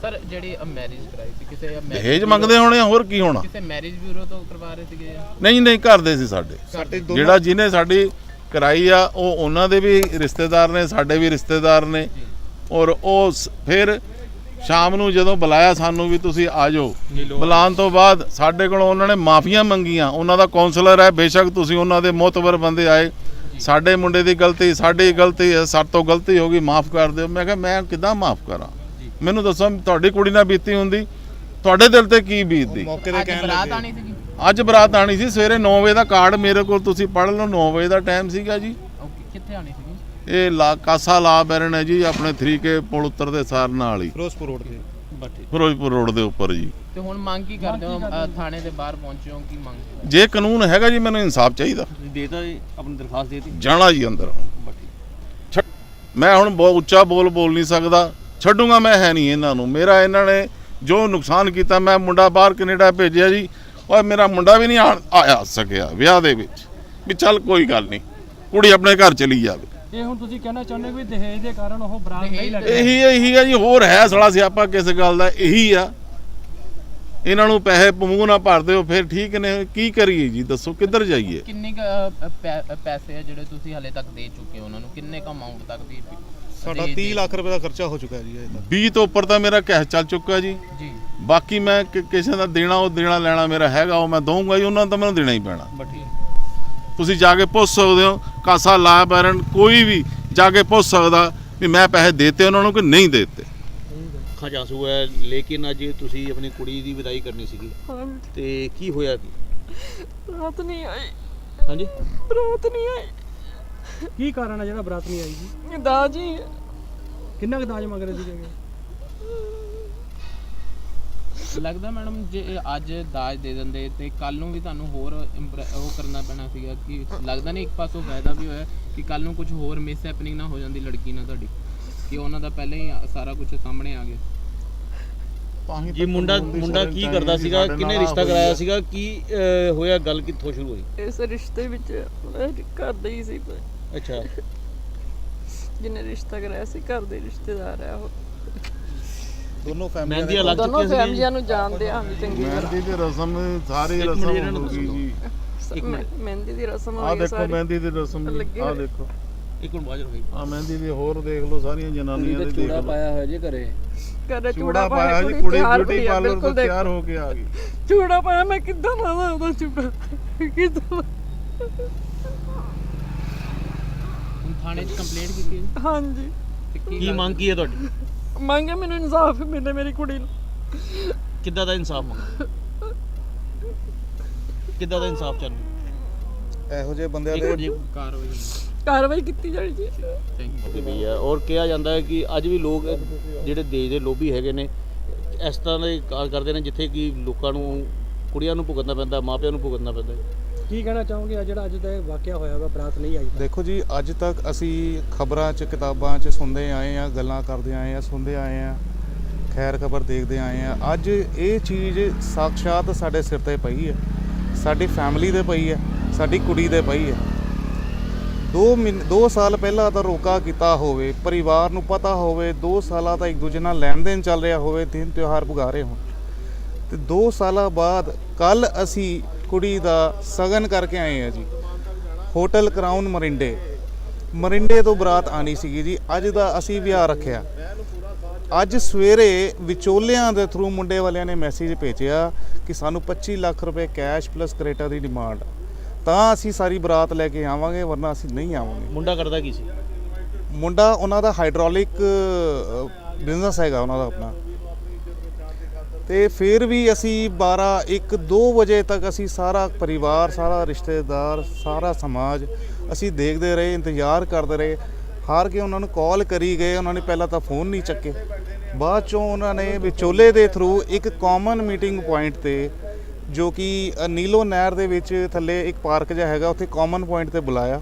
ਸਰ ਜਿਹੜੀ ਮੈਰਿਜ ਕਰਾਈ ਸੀ ਕਿਸੇ marriage ਦਹੇਜ ਮੰਗਦੇ ਹੋਣੇ ਹੋਰ ਕੀ ਹੋਣਾ? ਕਿਸੇ ਮੈਰਿਜ ਬਿਊਰੋ ਤੋਂ ਕਰਵਾ ਰਹੇ ਸੀਗੇ? ਨਹੀਂ ਨਹੀਂ ਕਰਦੇ ਸੀ ਸਾਡੇ। ਸਾਡੇ ਜਿਹੜਾ ਜਿਹਨੇ ਸਾਡੀ ਕਰਾਈ ਆ ਉਹ ਉਹਨਾਂ ਦੇ ਵੀ ਰਿਸ਼ਤੇਦਾਰ ਨੇ ਸਾਡੇ ਵੀ ਰਿਸ਼ਤੇਦਾਰ ਨੇ। ਔਰ ਉਹ ਫਿਰ ਸ਼ਾਮ ਨੂੰ ਜਦੋਂ ਬੁਲਾਇਆ ਸਾਨੂੰ ਵੀ ਤੁਸੀਂ ਆ ਜਾਓ। ਬੁਲਾਉਣ ਤੋਂ ਬਾਅਦ ਸਾਡੇ ਕੋਲੋਂ ਉਹਨਾਂ ਨੇ ਮਾਫੀਆਂ ਮੰਗੀਆਂ। ਉਹਨਾਂ ਦਾ ਕਾਉਂਸਲਰ ਹੈ ਬੇਸ਼ੱਕ ਤੁਸੀਂ ਉਹਨਾਂ ਦੇ ਮੋਤਬਰ ਬੰਦੇ ਆਏ। ਸਾਡੇ ਮੁੰਡੇ ਦੀ ਗਲਤੀ ਸਾਡੀ ਗਲਤੀ ਹੈ ਸਾਡੇ ਤੋਂ ਗਲਤੀ ਹੋ ਗਈ ਮਾਫ ਕਰ ਦਿਓ। ਮੈਂ ਕਿਹਾ ਮੈਂ ਕਿਦਾਂ ਮਾਫ ਕਰਾਂ? ਮੈਨੂੰ ਦੱਸੋ ਤੁਹਾਡੀ ਕੁੜੀ ਨਾਲ ਬੀਤੀ ਹੁੰਦੀ ਤੁਹਾਡੇ ਦਿਲ ਤੇ ਕੀ ਬੀਤਦੀ? ਮੌਕੇ ਤੇ ਕਹਿਣ ਬਰਾਤ ਲੱਗੇ। ਅੱਜ ਬਰਾਤ ਆਣੀ ਸੀ ਸਵੇਰੇ 9 ਵਜੇ ਦਾ ਕਾਰਡ ਮੇਰੇ ਕੋਲ ਤੁਸੀਂ ਪੜ੍ਹ ਲਓ 9 ਵਜੇ ਦਾ ਟਾਈਮ ਸੀਗਾ ਜੀ। ਓਕੇ ਕਿੱਥੇ ਆਣੀ ਸੀਗੀ? ਇਹ ਲਾ ਕਾਸਾ ਲਾ ਬੈਰਨ ਹੈ ਜੀ ਆਪਣੇ 3K ਪੁਲ ਉੱਤਰ ਦੇ ਸਾਰ ਨਾਲ ਹੀ। ਫਿਰੋਜ਼ਪੁਰ ਰੋਡ ਤੇ ਫਿਰੋਜ਼ਪੁਰ ਰੋਡ ਦੇ ਉੱਪਰ ਜੀ। ਤੇ ਹੁਣ ਮੰਗ ਕੀ ਕਰਦੇ ਹੋ? ਥਾਣੇ ਦੇ ਬਾਹਰ ਪਹੁੰਚੇ ਹੋ ਕੀ ਮੰਗ? ਜੇ ਕਾਨੂੰਨ ਹੈਗਾ ਜੀ ਮੈਨੂੰ ਇਨਸਾਫ ਚਾਹੀਦਾ। ਦੇਤਾ ਜੀ ਆਪਣੀ ਦਰਖਾਸਤ ਦੇਤੀ। ਜਾਣਾ ਜੀ ਅੰਦਰ। ਮੈਂ ਹੁਣ ਬਹੁਤ ਉੱਚਾ ਬੋਲ ਬੋਲ ਨਹੀਂ ਸਕਦਾ। ਛੱਡੂਗਾ ਮੈਂ ਹੈ ਨਹੀਂ ਇਹਨਾਂ ਨੂੰ। ਮੇਰਾ ਇਹਨਾਂ ਨੇ ਜੋ ਨੁਕਸਾਨ ਕੀਤਾ ਮੈਂ ਮੁੰਡਾ ਬਾਹਰ ਕੈਨੇਡਾ ਭੇਜਿਆ ਜੀ। ਔਰ ਮੇਰਾ ਮੁੰਡਾ ਵੀ ਨਹੀਂ ਆਇਆ ਸਕਿਆ ਵਿਆਹ ਦੇ ਵਿੱਚ। ਵੀ ਚੱਲ ਕੋਈ ਗੱਲ ਨਹੀਂ ਕੁੜੀ ਆਪਣੇ ਘਰ ਚਲੀ ਜਾਵੇ। ਇਹ ਹੁਣ ਤੁਸੀਂ ਕਹਿਣਾ ਚਾਹੁੰਦੇ ਹੋ ਵੀ ਦਹੇਜ ਦੇ ਕਾਰਨ ਉਹ ਬਰਾਤ ਨਹੀਂ ਲੱਗ ਇਹੀ ਇਹੀ ਆ ਜੀ ਹੋਰ ਹੈ ਸੜਾ ਸਿਆਪਾ ਕਿਸ ਗੱਲ ਦਾ ਇਹੀ ਆ। ਇਹਨਾਂ ਨੂੰ ਪੈਸੇ ਮੂੰਹ ਨਾ ਭਰ ਦਿਓ ਫਿਰ ਠੀਕ ਨੇ ਕੀ ਕਰੀਏ ਜੀ ਦੱਸੋ ਕਿੱਧਰ ਜਾਈਏ? ਕਿੰਨੇ ਪੈਸੇ ਆ ਜਿਹੜੇ ਤੁਸੀਂ ਹਲੇ ਤੱਕ ਦੇ ਚੁੱਕੇ ਹੋ ਉਹਨਾਂ ਨੂੰ? ਕਿੰਨੇ ਕ ਅਮਾਉਂਟ ਤੱਕ ਦੀ ਸਾਡਾ 30 ਲੱਖ ਰੁਪਏ ਦਾ ਖਰਚਾ ਹੋ ਚੁੱਕਾ ਹੈ ਜੀ ਅਜੇ ਤੱਕ। 20 ਤੋਂ ਉੱਪਰ ਤਾਂ ਮੇਰਾ ਕੈਸ਼ ਚੱਲ ਚੁੱਕਾ ਜੀ। ਜੀ। ਬਾਕੀ ਮੈਂ ਕਿ- ਕਿਸੇ ਦਾ ਦੇਣਾ ਉਹ ਦੇਣਾ ਲੈਣਾ ਮੇਰਾ ਹੈਗਾ ਉਹ ਮੈਂ ਦਊਂਗਾ ਜੀ ਉਹਨਾਂ ਨੂੰ ਤਾਂ ਮੈਨੂੰ ਦੇਣਾ ਹੀ ਪੈਣਾ। ਤੁਸੀਂ ਜਾ ਕੇ ਪੁੱਛ ਸਕਦੇ ਹੋ ਕਾਸਾ ਲਾ ਬੈਰਨ ਕੋਈ ਵੀ ਜਾ ਕੇ ਪੁੱਛ ਸਕਦਾ ਵੀ ਮੈਂ ਪੈਸੇ ਦੇਤੇ ਉਹਨਾਂ ਨੂੰ ਕਿ ਨਹੀਂ ਦੇਤੇ। ਖਜਾਸੂ ਹੈ ਲੇਕਿਨ ਅੱਜ ਤੁਸੀਂ ਆਪਣੀ ਕੁੜੀ ਦੀ ਵਿਦਾਈ ਕਰਨੀ ਸੀਗੀ। ਤੇ ਕੀ ਹੋਇਆ ਰਾਤ ਨਹੀਂ ਆਈ। ਹਾਂਜੀ? ਰਾਤ ਨਹੀਂ ਆਈ। ਕੀ ਕਾਰਨ ਹੈ ਜਿਹੜਾ ਬਰਾਤ ਨਹੀਂ ਆਈ ਜੀ? ਦਾਜੀ ਕਿੰਨਾ ਕੁ ਦਾਜ ਮੰਗ ਰਹੇ ਸੀਗੇ ਲੱਗਦਾ ਮੈਡਮ ਜੇ ਇਹ ਅੱਜ ਦਾਜ ਦੇ ਦਿੰਦੇ ਤੇ ਕੱਲ ਨੂੰ ਵੀ ਤੁਹਾਨੂੰ ਹੋਰ ਇੰਪਰੈ- ਉਹ ਕਰਨਾ ਪੈਣਾ ਸੀਗਾ ਕਿ ਲੱਗਦਾ ਨਹੀਂ ਇੱਕ ਪਾਸੋਂ ਫਾਇਦਾ ਵੀ ਹੋਇਆ ਕਿ ਕੱਲ ਨੂੰ ਕੁਝ ਹੋਰ ਮਿਸ ਹੈਪਨਿੰਗ ਨਾ ਹੋ ਜਾਂਦੀ ਲੜਕੀ ਨਾਲ ਤੁਹਾਡੀ ਕਿ ਉਹਨਾਂ ਦਾ ਪਹਿਲਾਂ ਹੀ ਸਾਰਾ ਕੁਝ ਸਾਹਮਣੇ ਆ ਗਿਆ। ਜੀ ਮੁੰਡਾ ਮੁੰਡਾ ਕੀ ਕਰਦਾ ਸੀਗਾ? ਕਿਹਨੇ ਰਿਸ਼ਤਾ ਕਰਾਇਆ ਸੀਗਾ? ਕੀ ਅਹ, ਹੋਇਆ? ਗੱਲ ਕਿੱਥੋਂ ਸ਼ੁਰੂ ਹੋਈ? ਇਸ ਰਿਸ਼ਤੇ ਵਿੱਚ ਘਰ ਦੇ ਹੀ ਸੀ। ਕੋਈ। ਅੱਛਾ। ਜਿਹਨੇ ਰਿਸ਼ਤਾ ਕਰਾਇਆ ਸੀ ਘਰ ਦੇ ਰਿਸ਼ਤੇਦਾਰ ਆ ਉਹ। ਦੋਨੋਂ ਮਹਿੰਦੀ ਲੱਗ ਦੋਨੋਂ ਚੁੱਕੀਆਂ ਸੀ ਫੈਮਲੀਆਂ ਨੂੰ ਜਾਣਦੇ ਆ ਅਸੀਂ ਚੰਗੀ ਤਰ੍ਹਾਂ। ਮਹਿੰਦੀ ਦੀ ਰਸਮ ਸਾਰੀ ਇੱਕ ਮਿੰਟ ਰਸਮ ਨੂੰ ਹੋ ਗਈ ਦੱਸੋ। ਜੀ ਮਹਿ- ਮਹਿੰਦੀ ਦੀ ਰਸਮ ਆ ਦੇਖੋ ਮਹਿੰਦੀ ਦੀ ਰਸਮ ਲੱਗੇ ਆ। ਦੇਖੋ। ਇੱਕ ਮਿੰਟ ਬਾਅਦ ਹੋਈ ਆ ਮਹਿੰਦੀ ਦੀ ਹੋਰ ਦੇਖ ਲਓ ਸਾਰੀਆਂ ਜਨਾਨੀਆਂ ਦੇ ਦੇਖ ਲਓ। ਹੋਇਆ ਜੀ ਘਰੇ। ਘਰੇ ਚੂੜਾ ਪਾਇਆ ਜੀ ਕੁੜੀ ਬਿਊਟੀ ਪਾਰਲਰ ਤੋਂ ਤਿਆਰ ਹੋ ਕੇ ਆ ਗਈ। ਚੂੜਾ ਪਾਇਆ ਮੈਂ ਕਿੱਦਾਂ ਲਾਵਾਂ ਉਹਦਾ ਚੂੜਾ? ਕਿੱਦਾਂ ਹੁਣ ਥਾਣੇ 'ਚ ਕੰਪਲੇਂਟ ਕੀਤੀ ਹੈ? ਹਾਂਜੀ। ਤੇ ਕੀ? ਮੰਗ ਕੀ ਹੈ ਤੁਹਾਡੀ? ਮੰਗੇ ਮੈਨੂੰ ਇਨਸਾਫ ਮਿਲੇ ਮੇਰੀ ਕੁੜੀ ਨੂੰ। ਕਿੱਦਾਂ ਦਾ ਇਨਸਾਫ ਮੰਗ? ਕਿੱਦਾਂ ਦਾ ਇਨਸਾਫ ਚਾਹੁੰਦੇ ਇਹੋ ਜਿਹੇ ਬੰਦਿਆਂ ਇੱਕ ਦੇ ਮਿੰਟ ਜੀ। ਕਾਰਵਾਈ ਕੀਤੀ ਜਾਣੀ ਜੀ Thank you. ਕਿ ਵੀ ਹੈ। ਔਰ ਕਿਹਾ ਜਾਂਦਾ ਹੈ ਕਿ ਅੱਜ ਵੀ ਲੋਕ ਜਿਹੜੇ ਦੇਸ਼ ਦੇ ਲੋਭੀ ਹੈਗੇ ਨੇ ਇਸ ਤਰ੍ਹਾਂ ਦੇ ਕਾਰ ਕਰਦੇ ਨੇ ਜਿੱਥੇ ਕਿ ਲੋਕਾਂ ਨੂੰ ਕੁੜੀਆਂ ਨੂੰ ਭੁਗਤਣਾ ਪੈਂਦਾ ਮਾਪਿਆਂ ਨੂੰ ਭੁਗਤਣਾ ਪੈਂਦਾ ਕੀ ਕਹਿਣਾ ਚਾਹੋਗੇ? ਆ ਜਿਹੜਾ ਅੱਜ ਦਾ ਇਹ ਵਾਕਿਆ ਹੋਇਆ ਵਾ, ਬਰਾਤ ਨਹੀਂ ਆਈ। ਦੇਖੋ ਜੀ, ਅੱਜ ਤੱਕ ਅਸੀਂ ਖਬਰਾਂ 'ਚ, ਕਿਤਾਬਾਂ 'ਚ ਸੁਣਦੇ ਆਏ ਆ, ਗੱਲਾਂ ਕਰਦੇ ਆਏ ਆ, ਸੁਣਦੇ ਆਏ ਆ, ਖੈਰ ਖਬਰ ਦੇਖਦੇ ਆਏ ਆ। ਅੱਜ ਇਹ ਚੀਜ਼ ਸਾਕਸ਼ਾਤ ਸਾਡੇ ਸਿਰ ਤੇ ਪਈ ਹੈ। ਸਾਡੀ ਫੈਮਿਲੀ ਤੇ ਪਈ ਹੈ, ਸਾਡੀ ਕੁੜੀ ਦੇ ਪਈ ਹੈ। 2 ਮਹੀਨੇ 2 ਸਾਲ ਪਹਿਲਾਂ ਤਾਂ ਰੋਕਾ ਕੀਤਾ ਹੋਵੇ, ਪਰਿਵਾਰ ਨੂੰ ਪਤਾ ਹੋਵੇ 2 ਸਾਲਾਂ ਤਾਂ ਇੱਕ ਦੂਜੇ ਨਾਲ ਲੈਣ ਦੇਣ ਚੱਲ ਰਿਹਾ ਹੋਵੇ, ਦਿਨ ਤਿਉਹਾਰ ਪੁਗਾ ਰਹੇ ਹੋਣ। ਤੇ 2 ਸਾਲਾਂ ਬਾਅਦ ਕੱਲ ਅਸੀਂ ਕੁੜੀ ਦਾ ਸਗਨ ਕਰਕੇ ਆਏ ਆ ਜੀ। ਹੋਟਲ ਕਰਾਊਨ ਮਰਿੰਡੇ। ਮਰਿੰਡੇ ਤੋਂ ਬਰਾਤ ਆਣੀ ਸੀਗੀ ਜੀ। ਅੱਜ ਦਾ ਅਸੀਂ ਵਿਆਹ ਰੱਖਿਆ। ਅੱਜ ਸਵੇਰੇ ਵਿਚੋਲਿਆਂ ਦੇ ਥਰੂ ਮੁੰਡੇ ਵਾਲਿਆਂ ਨੇ ਮੈਸੇਜ ਭੇਜਿਆ ਕਿ ਸਾਨੂੰ 25 ਲੱਖ ਰੁਪਏ ਕੈਸ਼ ਪਲੱਸ ਕਰੇਟਾ ਦੀ ਡਿਮਾਂਡ ਤਾਂ ਅਸੀਂ ਸਾਰੀ ਬਰਾਤ ਲੈ ਕੇ ਆਵਾਂਗੇ ਵਰਨਾ ਅਸੀਂ ਨਹੀਂ ਆਵਾਂਗੇ। ਮੁੰਡਾ ਕਰਦਾ ਕੀ ਸੀ? ਮੁੰਡਾ ਉਹਨਾਂ ਦਾ ਹਾਈਡ੍ਰੋਲਿਕ ਬਿਜ਼ਨਸ ਹੈਗਾ ਉਹਨਾਂ ਦਾ ਆਪਣਾ। ਤੇ ਫਿਰ ਵੀ ਅਸੀਂ 12 1 2 ਵਜੇ ਤੱਕ ਅਸੀਂ ਸਾਰਾ ਪਰਿਵਾਰ, ਸਾਰਾ ਰਿਸ਼ਤੇਦਾਰ, ਸਾਰਾ ਸਮਾਜ ਅਸੀਂ ਦੇਖਦੇ ਰਹੇ, ਇੰਤਜ਼ਾਰ ਕਰਦੇ ਰਹੇ। ਹਾਰ ਕੇ ਉਹਨਾਂ ਨੂੰ ਕਾਲ ਕਰੀ ਗਏ, ਉਹਨਾਂ ਨੇ ਪਹਿਲਾਂ ਤਾਂ ਫੋਨ ਨਹੀਂ ਚੱਕੇ। ਬਾਅਦ ਚੋਂ ਉਹਨਾਂ ਨੇ ਵਿਚੋਲੇ ਦੇ ਥਰੂ ਇੱਕ ਕਾਮਨ ਮੀਟਿੰਗ ਪੁਆਇੰਟ ਤੇ, ਜੋ ਕਿ ਨੀਲੋ ਨਹਿਰ ਦੇ ਵਿੱਚ ਥੱਲੇ ਇੱਕ ਪਾਰਕ ਜਿਹਾ ਹੈਗਾ, ਉੱਥੇ ਕਾਮਨ ਪੁਆਇੰਟ ਤੇ ਬੁਲਾਇਆ।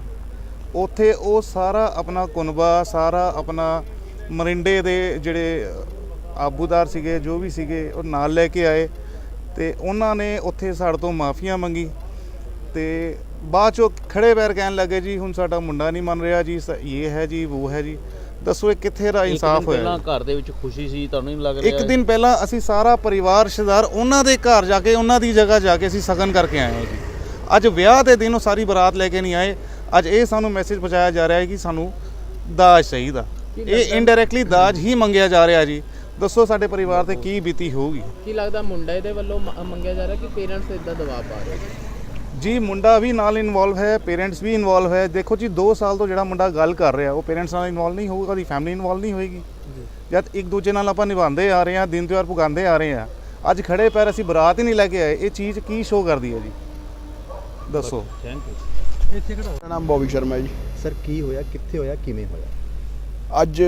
ਉੱਥੇ ਉਹ ਸਾਰਾ ਆਪਣਾ ਕੁਨਬਾ, ਸਾਰਾ ਆਪਣਾ ਮਰਿੰਡੇ ਦੇ ਜਿਹੜੇ ਆਬੂਦਾਰ ਸੀਗੇ ਜੋ ਵੀ ਸੀਗੇ ਉਹ ਨਾਲ ਲੈ ਕੇ ਆਏ ਤੇ ਉਹਨਾਂ ਨੇ ਉੱਥੇ ਸਾਡੇ ਤੋਂ ਮਾਫੀਆਂ ਮੰਗੀ ਤੇ ਬਾਅਦ ਚੋਂ ਖੜੇ ਪੈਰ ਕਹਿਣ ਲੱਗੇ ਜੀ ਹੁਣ ਸਾਡਾ ਮੁੰਡਾ ਨਹੀਂ ਮੰਨ ਰਿਹਾ ਜੀ ਇਹ ਹੈ ਜੀ ਉਹ ਹੈ ਜੀ। ਦੱਸੋ ਇਹ ਕਿੱਥੇ ਦਾ ਇਨਸਾਫ ਹੋਇਆ? ਪਹਿਲਾਂ ਘਰ ਦੇ ਵਿੱਚ ਖੁਸ਼ੀ ਸੀ ਤੁਹਾਨੂੰ ਨਹੀਂ ਲੱਗ ਰਿਹਾ? ਇੱਕ ਦਿਨ ਪਹਿਲਾਂ ਅਸੀਂ ਸਾਰਾ ਪਰਿਵਾਰ ਰਿਸ਼ਤੇਦਾਰ ਉਹਨਾਂ ਦੇ ਘਰ ਜਾ ਕੇ ਉਹਨਾਂ ਦੀ ਜਗ੍ਹਾ ਜਾ ਕੇ ਅਸੀਂ ਸਗਨ ਕਰਕੇ ਆਏ ਹਾਂ ਜੀ। ਅੱਜ ਵਿਆਹ ਦੇ ਦਿਨ ਉਹ ਸਾਰੀ ਬਰਾਤ ਲੈ ਕੇ ਨਹੀਂ ਆਏ। ਅੱਜ ਇਹ ਸਾਨੂੰ ਮੈਸੇਜ ਪਹੁੰਚਾਇਆ ਜਾ ਰਿਹਾ ਹੈ ਕਿ ਸਾਨੂੰ ਦਾਜ ਚਾਹੀਦਾ। ਇਹ ਇਨਡਾਇਰੈਕਟਲੀ ਦਾਜ ਹੀ ਮੰਗਿਆ ਜਾ ਰਿਹਾ ਜੀ। ਦੱਸੋ ਸਾਡੇ ਪਰਿਵਾਰ ਤੇ ਕੀ ਬੀਤੀ ਹੋਊਗੀ? ਕੀ ਲੱਗਦਾ ਮੁੰਡਾ ਇਹਦੇ ਵੱਲੋਂ ਮ- ਮੰਗਿਆ ਜਾ ਰਿਹਾ ਕਿ ਪੇਰੈਂਟਸ ਇਦਾਂ ਦਬਾਅ ਪਾ ਰਹੇ ਨੇ? ਜੀ ਮੁੰਡਾ ਵੀ ਨਾਲ ਇਨਵੋਲਵ ਹੈ ਪੇਰੈਂਟਸ ਵੀ ਇਨਵੋਲਵ ਹੈ। ਦੇਖੋ ਜੀ 2 ਸਾਲ ਤੋਂ ਜਿਹੜਾ ਮੁੰਡਾ ਗੱਲ ਕਰ ਰਿਹਾ ਉਹ ਪੇਰੈਂਟਸ ਨਾਲ ਇਨਵੋਲਵ ਨਹੀਂ ਹੋਊਗਾ ਉਹਦੀ ਫੈਮਿਲੀ ਇਨਵੋਲਵ ਨਹੀਂ ਹੋਏਗੀ। ਜਦ ਇੱਕ ਦੂਜੇ ਨਾਲ ਆਪਾਂ ਨਿਭਾਉਂਦੇ ਆ ਰਹੇ ਹਾਂ ਦਿਨ ਤਿਉਹਾਰ ਪੁਗਾਉਂਦੇ ਆ ਰਹੇ ਹਾਂ ਅੱਜ ਖੜੇ ਪੈਰ ਅਸੀਂ ਬਰਾਤ ਹੀ ਨਹੀਂ ਲੈ ਕੇ ਆਏ ਇਹ ਚੀਜ਼ ਕੀ ਸ਼ੋਅ ਕਰਦੀ ਹੈ ਜੀ? ਦੱਸੋ। ਥੈਂਕ ਯੂ ਮੇਰਾ ਨਾਮ ਬੋਬੀ ਸ਼ਰਮਾ ਹੈ ਜੀ। ਸਰ ਕੀ ਹੋਇਆ ਕਿੱਥੇ ਹੋਇਆ ਕਿਵੇਂ ਹੋਇਆ? ਅੱਜ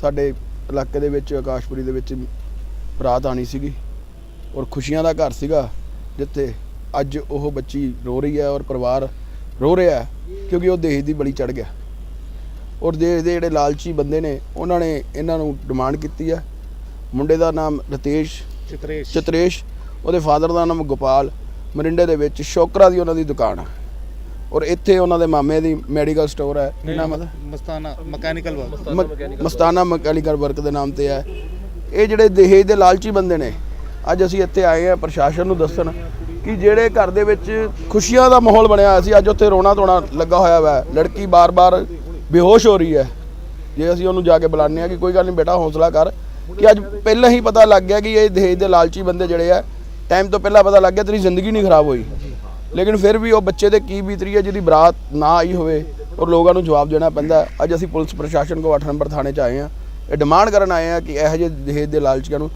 ਸਾਡੇ ਇਲਾਕੇ ਦੇ ਵਿੱਚ ਆਕਾਸ਼ਪੁਰੀ ਦੇ ਵਿੱਚ ਬਰਾਤ ਆਣੀ ਸੀਗੀ ਔਰ ਖੁਸ਼ੀਆਂ ਦਾ ਘਰ ਸੀਗਾ ਜਿੱਥੇ ਅੱਜ ਉਹ ਬੱਚੀ ਰੋ ਰਹੀ ਹੈ ਔਰ ਪਰਿਵਾਰ ਰੋ ਰਿਹਾ ਹੈ ਕਿਉਂਕਿ ਉਹ ਦੇਸ਼ ਦੀ ਬਲੀ ਚੜ ਗਿਆ। ਔਰ ਦੇਸ਼ ਦੇ ਜਿਹੜੇ ਲਾਲਚੀ ਬੰਦੇ ਨੇ ਉਹਨਾਂ ਨੇ ਇਹਨਾਂ ਨੂੰ ਡਿਮਾਂਡ ਕੀਤੀ ਹੈ। ਮੁੰਡੇ ਦਾ ਨਾਮ ਰਤੇਸ਼ ਚਿਤਰੇਸ਼। ਚਤਰੇਸ਼ ਉਹਦੇ ਫਾਦਰ ਦਾ ਨਾਮ ਗੋਪਾਲ ਮਰਿੰਡੇ ਦੇ ਵਿੱਚ ਸ਼ੋਕਰਾ ਦੀ ਉਹਨਾਂ ਦੀ ਦੁਕਾਨ ਹੈ। ਔਰ ਇੱਥੇ ਉਹਨਾਂ ਦੇ ਮਾਮੇ ਦੀ ਮੈਡੀਕਲ ਸਟੋਰ ਹੈ। ਹੈ? ਉਹਦਾ? ਮਸਤਾਨਾ ਮਕੈਨੀਕਲ ਵਰਕ ਮ- ਮਸਤਾਨਾ ਮਕੈਨੀਕਲ ਵਰਕ ਦੇ ਨਾਮ ਤੇ ਹੈ। ਇਹ ਜਿਹੜੇ ਦਹੇਜ ਦੇ ਲਾਲਚੀ ਬੰਦੇ ਨੇ ਅੱਜ ਅਸੀਂ ਇੱਥੇ ਆਏ ਆ ਪ੍ਰਸ਼ਾਸਨ ਨੂੰ ਦੱਸਣ ਕਿ ਜਿਹੜੇ ਘਰ ਦੇ ਵਿੱਚ ਖੁਸ਼ੀਆਂ ਦਾ ਮਾਹੌਲ ਬਣਿਆ ਹੋਇਆ ਸੀ ਅੱਜ ਉੱਥੇ ਰੋਣਾ ਧੋਣਾ ਲੱਗਾ ਹੋਇਆ ਵਾ। ਲੜਕੀ ਬਾਰ-ਬਾਰ ਬੇਹੋਸ਼ ਹੋ ਰਹੀ ਹੈ। ਜੇ ਅਸੀਂ ਉਹਨੂੰ ਜਾ ਕੇ ਬੁਲਾਉਂਦੇ ਆ ਕਿ ਕੋਈ ਗੱਲ ਨਹੀਂ ਬੇਟਾ ਹੌਸਲਾ ਕਰ ਕਿ ਅੱਜ ਪਹਿਲਾਂ ਹੀ ਪਤਾ ਲੱਗ ਗਿਆ ਕਿ ਇਹ ਦਹੇਜ ਦੇ ਲਾਲਚੀ ਬੰਦੇ ਜਿਹੜੇ ਆ ਟਾਈਮ ਤੋਂ ਪਹਿਲਾਂ ਪਤਾ ਲੱਗ ਗਿਆ ਤੇਰੀ ਜ਼ਿੰਦਗੀ ਨਹੀਂ ਖਰਾਬ ਹੋਈ। ਲੇਕਿਨ ਫਿਰ ਵੀ ਉਹ ਬੱਚੇ ਦੇ ਕੀ ਬੀਤਰੀ ਹੈ, ਜਿਹਦੀ ਬਰਾਤ ਨਾ ਆਈ ਹੋਵੇ ਔਰ ਲੋਕਾਂ ਨੂੰ ਜਵਾਬ ਦੇਣਾ ਪੈਂਦਾ ਅੱਜ ਅਸੀਂ ਪੁਲਿਸ ਪ੍ਰਸ਼ਾਸਨ ਕੋ 8 ਨੰਬਰ ਥਾਣੇ 'ਚ ਆਏ ਹਾਂ। ਇਹ ਡਿਮਾਂਡ ਕਰਨ ਆਏ ਹਾਂ ਕਿ ਇਹੋ ਜਿਹੇ ਦਹੇਜ ਦੇ ਲਾਲਚੀਆਂ ਨੂੰ